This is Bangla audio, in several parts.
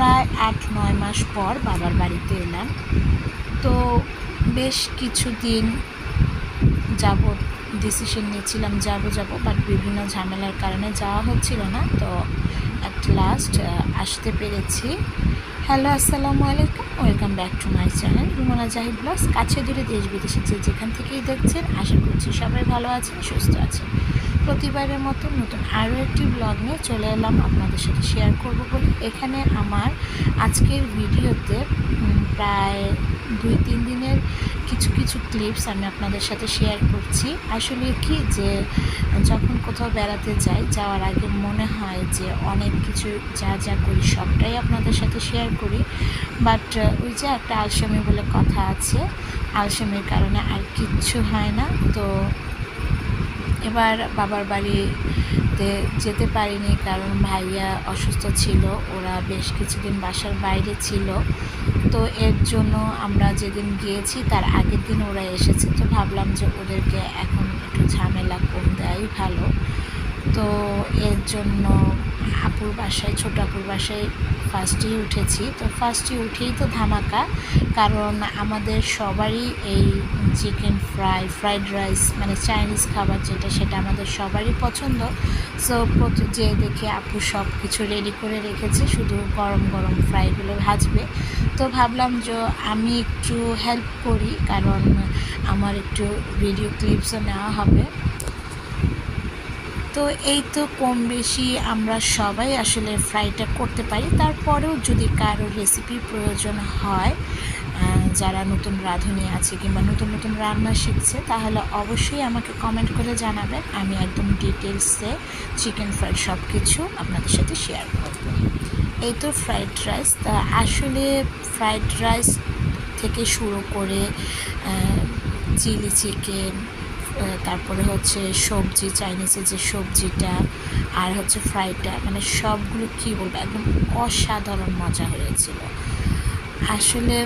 প্রায় আট, নয় মাস পর বাবার বাড়িতে এলাম। তো বেশ কিছুদিন যাব ডিসিশন নিয়েছিলাম, যাব যাব বাট বিভিন্ন ঝামেলার কারণে যাওয়া হচ্ছিল না। তো অ্যাট লাস্ট আসতে পেরেছি। হ্যালো আসসালামু আলাইকুম। Welcome back to my channel Rumna Zahid blogs. কাছে দূরে দেশ বিদেশে যে যেখান থেকেই দেখছেন, আশা করছি সবাই ভালো আছেন, সুস্থ আছেন। প্রতিবারের মতো নতুন আরও একটি ব্লগ নিয়ে চলে এলাম আপনাদের সাথে শেয়ার করব বলে। এখানে আমার আজকের ভিডিওতে প্রায় দুই, তিন দিনের কিছু কিছু ক্লিপস আমি আপনাদের সাথে শেয়ার করছি। আসলে কি যে, যখন কোথাও বেড়াতে যাই, যাওয়ার আগে মনে হয় যে অনেক কিছু যা যা করি সবটাই আপনাদের সাথে শেয়ার করি। বাট ওই যে একটা আলসামি বলে কথা আছে, আলসামির কারণে আর কিচ্ছু হয় না। তো এবার বাবার বাড়িতে যেতে পারিনি কারণ ভাইয়া অসুস্থ ছিল, ওরা বেশ কিছুদিন বাসার বাইরে ছিল। তো এর জন্য আমরা যেদিন গিয়েছি তার আগের দিন ওরা এসেছে, তো ভাবলাম যে ওদেরকে এখন একটু ঝামেলা কম দেওয়াই ভালো। তো এর জন্য আপুর বাসায়, ছোট আপুর বাসায় ফার্স্টেই উঠেছি। তো ফার্স্টে উঠেই তো ধামাকা, কারণ আমাদের সবারই এই চিকেন ফ্রাই ফ্রাইড রাইস মানে চাইনিজ খাবার যেটা, সেটা আমাদের সবারই পছন্দ। সো যে দেখে আপু সব কিছু রেডি করে রেখেছে, শুধু গরম গরম ফ্রাইগুলো ভাজবে। তো ভাবলাম যে আমি একটু হেল্প করি, কারণ আমার একটু ভিডিও ক্লিপসও নেওয়া হবে। তো এই তো কম বেশি আমরা সবাই আসলে ফ্রাইটা করতে পারি। তারপরেও যদি কারও রেসিপি প্রয়োজন হয় যারা নতুন রাঁধুনি আছে কিংবা নতুন নতুন রান্না শিখছে, তাহলে অবশ্যই আমাকে কমেন্ট করে জানাবেন। আমি একদম ডিটেলসে চিকেন ফ্রাই সব কিছু আপনাদের সাথে শেয়ার করব। এই তো ফ্রাইড রাইস তা আসলে ফ্রাইড রাইস থেকে শুরু করে চিলি চিকেন তারপরে হচ্ছে সবজি, চাইনিজের যে সবজিটা আর হচ্ছে ফ্রাইটা মানে সবগুলো কী বলব, একদম অসাধারণ মজা হয়েছিল। আসলে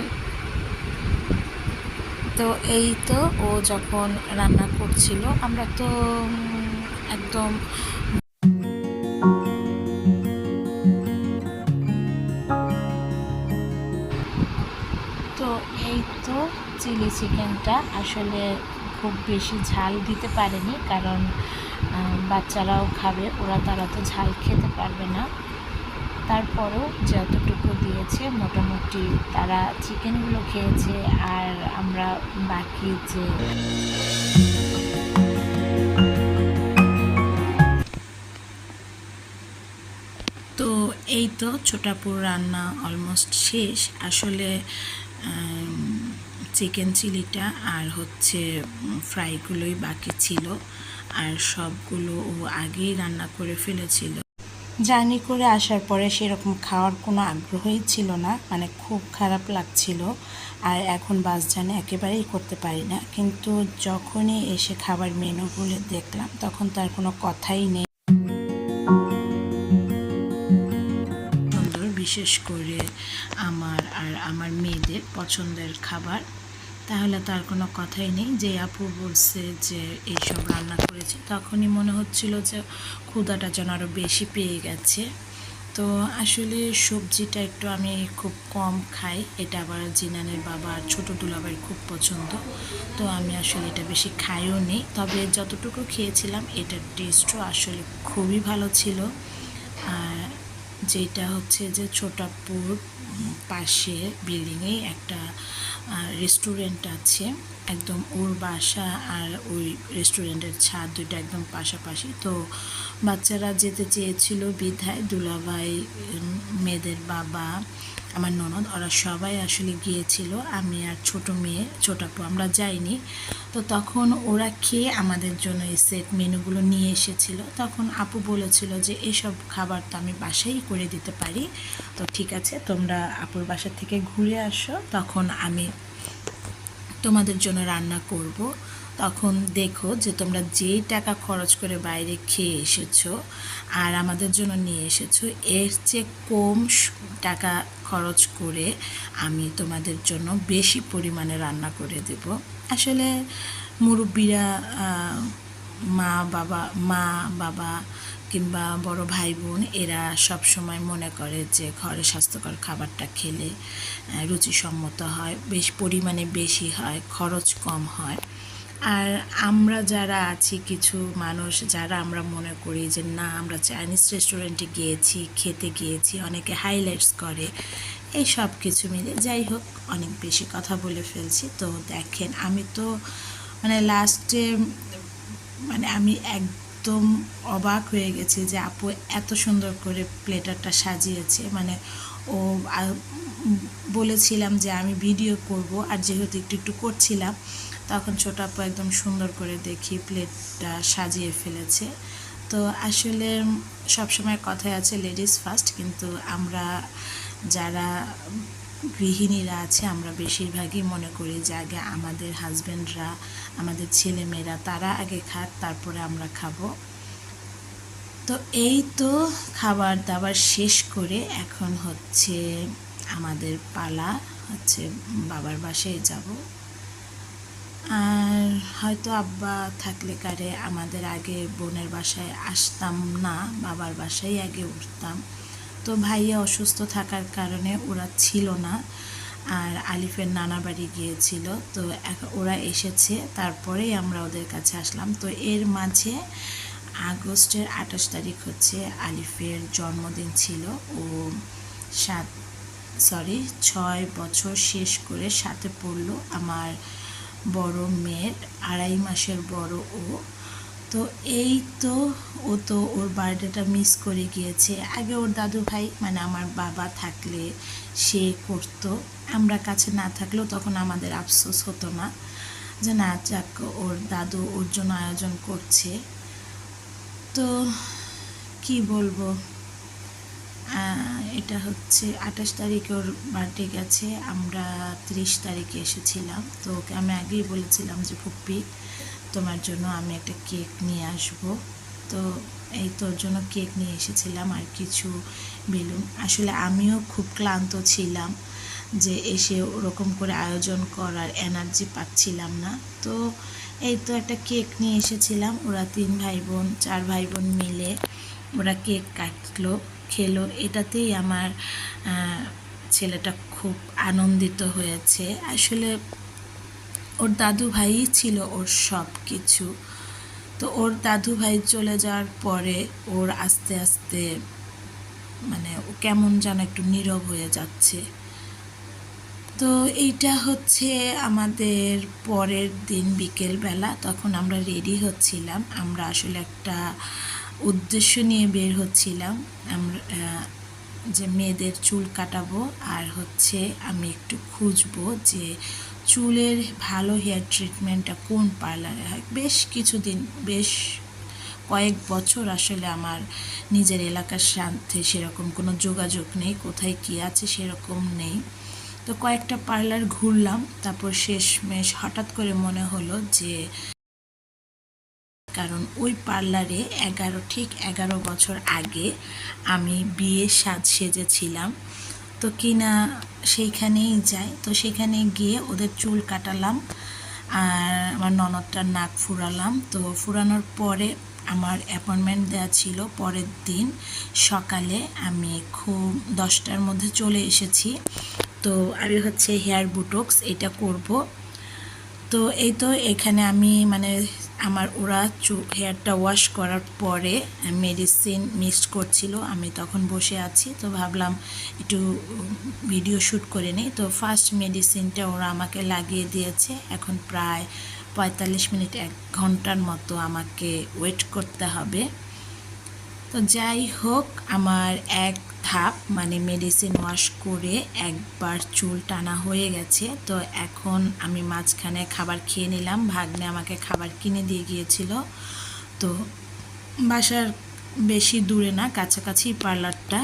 তো এই তো ও যখন রান্না করছিল, আমরা তো একদম তো এই তো চিলি চিকেনটা আসলে খুব বেশি ঝাল দিতে পারেনি কারণ বাচ্চারাও খাবে, ওরা তারা তো ঝাল খেতে পারবে না। তারপরেও যতটুকু দিয়েছে মোটামুটি তারা চিকেনগুলো খেয়েছে আর আমরা বাকি যে তো এই তো ছোটাপুর রান্না অলমোস্ট শেষ। আসলে চিকেন চিলিটা আর হচ্ছে ফ্রাইগুলোই বাকি ছিল। আর সবগুলো ও আগেই রান্না করে ফেলেছিল। জার্নি করে আসার পরে সেরকম খাওয়ার কোনো আগ্রহই ছিল না। মানে খুব খারাপ লাগছিল। আর এখন বাস জানে একেবারেই করতে পারি না। কিন্তু যখনই এসে খাবার মেনুগুলো দেখলাম, তখন তার কোনো কথাই নেই। বিশেষ করে আমার আর আমার মেয়েদের পছন্দের খাবার। তাহলে তার কোনো কথাই নেই। যে আপু বলছে যে এইসব রান্না করেছে, তখনই মনে হচ্ছিল যে ক্ষুদাটা যেন আরও বেশি পেয়ে গেছে। তো আসলে সবজিটা একটু আমি খুব কম খাই, এটা আবার জিনানের বাবা আর ছোটো দুলাভাইয়ের খুব পছন্দ। তো আমি আসলে এটা বেশি খাইও নেই তবে যতটুকু খেয়েছিলাম, এটার টেস্টও আসলে খুবই ভালো ছিল। আর যেটা হচ্ছে যে ছোটাপুর পাশে বিল্ডিংয়ে একটা রেস্টুরেন্ট আছে, একদম ওর বাসা আর ওই রেস্টুরেন্টের ছাদ দুইটা একদম পাশাপাশি। তো বাচ্চারা যেতে চেয়েছিল বিধায় দুলাভাই মেয়েদের বাবা, আমার ননদ, ওরা সবাই আসলে গিয়েছিল। আমি আর ছোট মেয়ে ছোটাপু আমরা যাইনি। তো তখন ওরা খেয়ে আমাদের জন্য এই সেট মেনুগুলো নিয়ে এসেছিল? তখন আপু বলেছিল যে, এসব খাবার তো আমি বাসায় করে দিতে পারি। তো ঠিক আছে, তোমরা আপুর বাসা থেকে ঘুরে আসো। তখন আমি তোমাদের জন্য রান্না করব। তখন দেখো যে তোমরা যেই টাকা খরচ করে বাইরে খেয়ে এসেছ আর আমাদের জন্য নিয়ে এসেছ, এর চেয়ে কম টাকা খরচ করে আমি তোমাদের জন্য বেশি পরিমাণে রান্না করে দেব। আসলে মুরব্বীরা মা বাবা মা বাবা কিংবা বড় ভাই বোন এরা সব সময় মনে করে যে ঘরে স্বাস্থ্যকর খাবারটা খেলে রুচিসম্মত হয়, বেশ পরিমাণে বেশি হয়, খরচ কম হয়। আর আমরা যারা আছি, কিছু মানুষ যারা আমরা মনে করি যে, না, আমরা চাইনিজ রেস্টুরেন্টে গিয়েছি, খেতে গিয়েছি, অনেকে হাইলাইটস করে, এই সব কিছু মিলে যাই হোক, অনেক বেশি কথা বলে ফেলছি। তো দেখেন, আমি তো মানে লাস্টে মানে আমি একদম অবাক হয়ে গেছি যে, আপু, এত সুন্দর করে প্লেটারটা সাজিয়েছে। মানে ও বলেছিলাম যে, আমি ভিডিও করব। আর যেহেতু একটু একটু করছিলাম তখন ছোট আপু একদম সুন্দর করে দেখি প্লেটটা সাজিয়ে ফেলেছে। তো আসলে সবসময় কথায় আছে লেডিস ফার্স্ট কিন্তু আমরা যারা গৃহিণীরা আছে, আমরা বেশিরভাগই মনে করি যে আগে আমাদের হাজব্যান্ডরা আমাদের ছেলেমেয়েরা, তারা আগে খাক, তারপরে আমরা খাব। তো এই তো খাবার দাবার শেষ করে এখন হচ্ছে আমাদের পালা, হচ্ছে বাবার বাসায় যাব। আর হয়তো আব্বা থাকলে কারে আমাদের আগে বোনের বাসায় আসতাম না, বাবার বাসায় আগে উঠতাম। তো ভাইয়া অসুস্থ থাকার কারণে ওরা ছিল না। আর আলিফের নানা বাড়ি গিয়েছিল, তো ওরা এসেছে, তারপরেই আমরা ওদের কাছে আসলাম। তো এর মাঝে আগস্টের আঠাশ তারিখ হচ্ছে আলিফের জন্মদিন ছিল। ও সাত সরি ছয় বছর শেষ করে সাথে পড়ল আমার বড় মেয়ের আড়াই মাসের বড় ও। তো এই তো, ও তো ওর বার্থডেটা মিস করে গিয়েছে। আগে ওর দাদু ভাই মানে আমার বাবা থাকলে সে করতো। আমরা কাছে না থাকলেও তখন আমাদের আফসোস হতো না যে না যাক, ওর দাদু ওর জন্য আয়োজন করছে। তো কি বলব? এটা হচ্ছে আঠাশ তারিখে ওর বার্থডে গেছে, আমরা তিরিশ তারিখে এসেছিলাম। তো ওকে আমি আগেই বলেছিলাম যে, ফুপ্পি, তোমার জন্য আমি একটা কেক নিয়ে আসব। তো এই তোর জন্য কেক নিয়ে এসেছিলাম আর কিছু বেলুন। আসলে আমিও খুব ক্লান্ত ছিলাম যে এসে ওরকম করে আয়োজন করার এনার্জি পাচ্ছিলাম না। তো এই তো একটা কেক নিয়ে এসেছিলাম। ওরা তিন ভাই বোন, চার ভাই বোন মিলে ওরা কেক কাটলো। খেলো, এটাতেই আমার ছেলেটা খুব আনন্দিত হয়েছে। আসলে ওর দাদু ভাইই ছিল ওর সব কিছু তো ওর দাদু ভাই চলে যাওয়ার পরে ওর আস্তে আস্তে মানে ও কেমন যেন একটু নীরব হয়ে যাচ্ছে। তো এইটা হচ্ছে আমাদের পরের দিন বিকেলবেলা, তখন আমরা রেডি হচ্ছিলাম। আমরা আসলে একটা উদ্দেশ্য নিয়ে বের হচ্ছিলাম। আমরা যে মেয়েদের চুল কাটাবো আর হচ্ছে আমি একটু খুঁজবো যে চুলের ভালো হেয়ার ট্রিটমেন্টটা কোন পার্লারে হয়। বেশ কিছুদিন, বেশ কয়েক বছর আসলে আমার নিজের এলাকার সাথে সেরকম কোনো যোগাযোগ নেই, কোথায় কী আছে সেরকম নেই। তো কয়েকটা পার্লার ঘুরলাম, তারপর শেষমেশ হঠাৎ করে মনে হলো যে কারণ ওই পার্লারে এগারো, ঠিক এগারো বছর আগে আমি বিয়ে সাজ সেজেছিলাম। তো কিনা সেইখানেই যাই তো সেখানে গিয়ে ওদের চুল কাটালাম আর আমার ননদটার নাক ফুরালাম। তো ফুরানোর পরে আমার অ্যাপয়েন্টমেন্ট দেওয়া ছিল। পরের দিন সকালে আমি খুব দশটার মধ্যে চলে এসেছি। তো আমি হচ্ছে হেয়ার বুটক্স এটা করব। তো এই তো এখানে আমি মানে আমার ওরা চু হেয়ারটা ওয়াশ করার পরে মেডিসিন মিক্স করছিল। আমি তখন বসে আছি, তো ভাবলাম একটু ভিডিও শ্যুট করে নিই। তো ফার্স্ট মেডিসিনটা ওরা আমাকে লাগিয়ে দিয়েছে। এখন প্রায় পঁয়তাল্লিশ মিনিট, এক ঘণ্টার মতো আমাকে ওয়েট করতে হবে। তো যাই হোক, আমার এক ধাপ মানে মেডিসিন ওয়াশ করে একবার চুল টানা হয়ে গেছে। তো এখন আমি মাঝখানে খাবার খেয়ে নিলাম। ভাগ্নে আমাকে খাবার কিনে দিয়ে গিয়েছিল। তো বাসার বেশি দূরে না, কাছাকাছি পার্লারটা।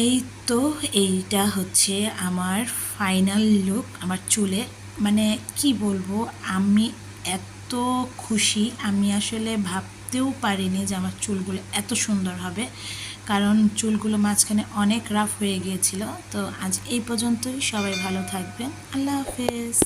এই তো এইটা হচ্ছে আমার ফাইনাল লুক আমার চুলে। মানে কি বলব, আমি এত খুশি, আমি আসলে ভাবতেও পারিনি যে আমার চুলগুলো এত সুন্দর হবে। কারণ চুলগুলো মাঝখানে অনেক রাফ হয়ে গিয়েছিল। তো আজ এই পর্যন্তই। সবাই ভালো থাকবেন। আল্লাহ হাফেজ।